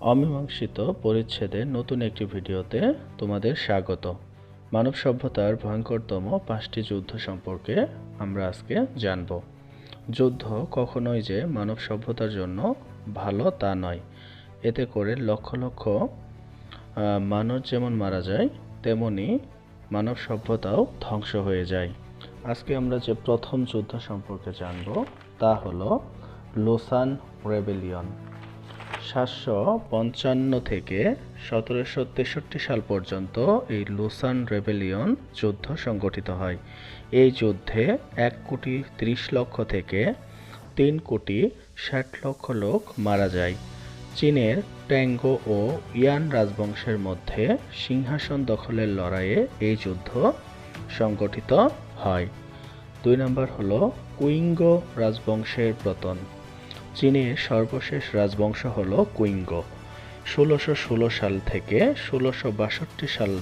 অমীমাংসিত পরিচ্ছেদের নতুন একটি ভিডিওতে তোমাদের স্বাগত। মানব সভ্যতার ভয়ঙ্করতম পাঁচটি যুদ্ধ সম্পর্কে আমরা আজকে জানব। যুদ্ধ কখনোই যে মানব সভ্যতার জন্য ভালো তা নয়। এতে করে লক্ষ লক্ষ মানুষ যেমন মারা যায়, তেমনি মানব সভ্যতাও ধ্বংস হয়ে যায়। আজকে আমরা যে প্রথম যুদ্ধ সম্পর্কে জানব তা হলো লোসান রেবেলিয়ন। সাতশো পঞ্চান্ন থেকে সতেরোশো তেষট্টি সাল পর্যন্ত এই লুসান রেবেলিয়ন যুদ্ধ সংগঠিত হয়। এই যুদ্ধে এক কোটি ত্রিশ লক্ষ থেকে তিন কোটি ষাট লক্ষ লোক মারা যায়। চীনের ট্যাঙ্গো ও ইয়ান রাজবংশের মধ্যে সিংহাসন দখলের লড়াইয়ে এই যুদ্ধ সংগঠিত হয়। দুই নম্বর হলো কুইঙ্গো রাজবংশের পতন। চীনের সর্বশেষ রাজবংশ হল কুইঙ্গো। ষোলোশো ষোলো সাল থেকে ষোলোশো বাষট্টি সাল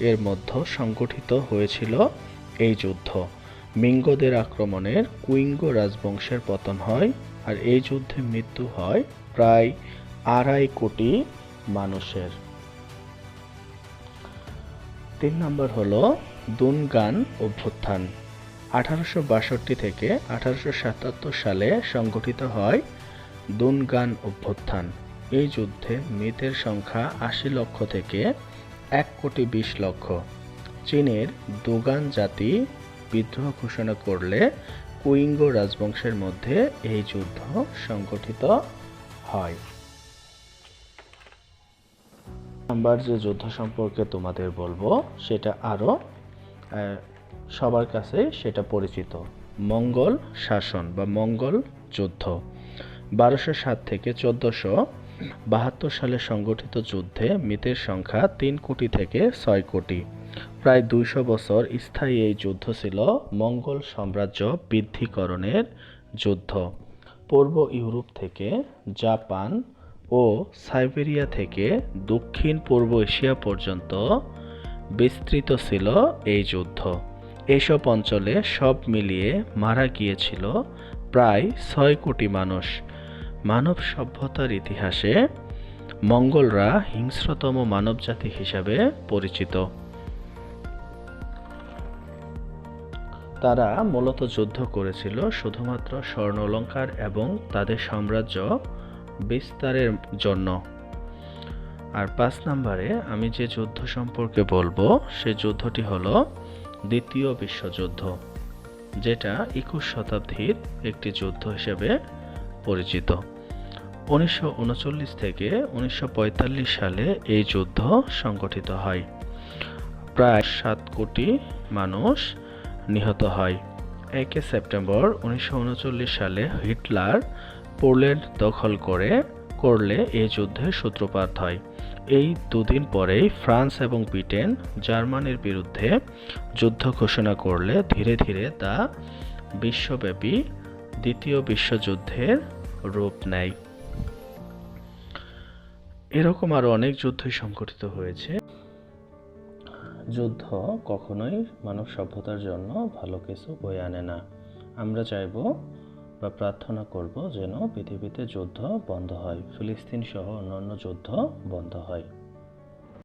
এর মধ্যে সংগঠিত হয়েছিল এই যুদ্ধ। মিঙ্গোদের আক্রমণের কুইঙ্গো রাজবংশের পতন হয় আর এই যুদ্ধে মৃত্যু হয় প্রায় আড়াই কোটি মানুষের। তিন নম্বর হলো দুনগান অভ্যুত্থান। আঠারোশো বাষট্টি থেকে আঠারোশো সাতাত্তর সালে সংগঠিত হয় দুনগান অভ্যুত্থান। এই যুদ্ধে মৃতের সংখ্যা আশি লক্ষ থেকে এক কোটি বিশ লক্ষ। চীনের দুগান জাতি বিদ্রোহ ঘোষণা করলে কুইঙ্গো রাজবংশের মধ্যে এই যুদ্ধ সংগঠিত হয়। নাম্বার যে যুদ্ধ সম্পর্কে তোমাদের বলব, সেটা আরও সবার কাছে সেটা পরিচিত। মঙ্গল শাসন বা মঙ্গল যুদ্ধ। বারোশো সাত থেকে চোদ্দোশো বাহাত্তর সালে সংগঠিত যুদ্ধে মৃতের সংখ্যা তিন কোটি থেকে ছয় কোটি। প্রায় দুইশো বছর স্থায়ী এই যুদ্ধ ছিল মঙ্গল সাম্রাজ্য বৃদ্ধিকরণের যুদ্ধ। পূর্ব ইউরোপ থেকে জাপান ও সাইবেরিয়া থেকে দক্ষিণ পূর্ব এশিয়া পর্যন্ত বিস্তৃত ছিল এই যুদ্ধ। এইসব অঞ্চলে সব মিলিয়ে মারা গিয়েছিল প্রায় ছয় কোটি মানুষ। মানব সভ্যতার ইতিহাসে মঙ্গলরা হিংস্রতম মানবজাতি হিসাবে পরিচিত। তারা মূলত যুদ্ধ করেছিল শুধুমাত্র স্বর্ণলঙ্কার এবং তাদের সাম্রাজ্য বিস্তারের জন্য। আর পাঁচ নম্বরে আমি যে যুদ্ধ সম্পর্কে বলব, সে যুদ্ধটি হলো দ্বিতীয় বিশ্বযুদ্ধ, যেটা একুশ শতাব্দীর একটি যুদ্ধ হিসেবে পরিচিত। উনিশশো উনচল্লিশ থেকে উনিশশো পঁয়তাল্লিশ সালে এই যুদ্ধ সংগঠিত হয়। প্রায় সাত কোটি মানুষ নিহত হয়। একে সেপ্টেম্বর উনিশশো উনচল্লিশ সালে হিটলার পোল্যান্ড দখল করে করলে এই যুদ্ধের সূত্রপাত হয়। এই দুদিন পরেই ফ্রান্স এবং ব্রিটেন জার্মানির বিরুদ্ধে যুদ্ধ ঘোষণা করলে ধীরে ধীরে তা বিশ্বব্যাপী দ্বিতীয় বিশ্বযুদ্ধের রূপ নেয়। এরকম আরও অনেক যুদ্ধই সংঘটিত হয়েছে। যুদ্ধ কখনোই মানব সভ্যতার জন্য ভালো কিছু বয়ে আনে না। আমরা চাইব বা প্রার্থনা করব যেন পৃথিবীতে যুদ্ধ বন্ধ হয় ফিলিস্তিন সহ অন্যান্য যুদ্ধ বন্ধ হয়।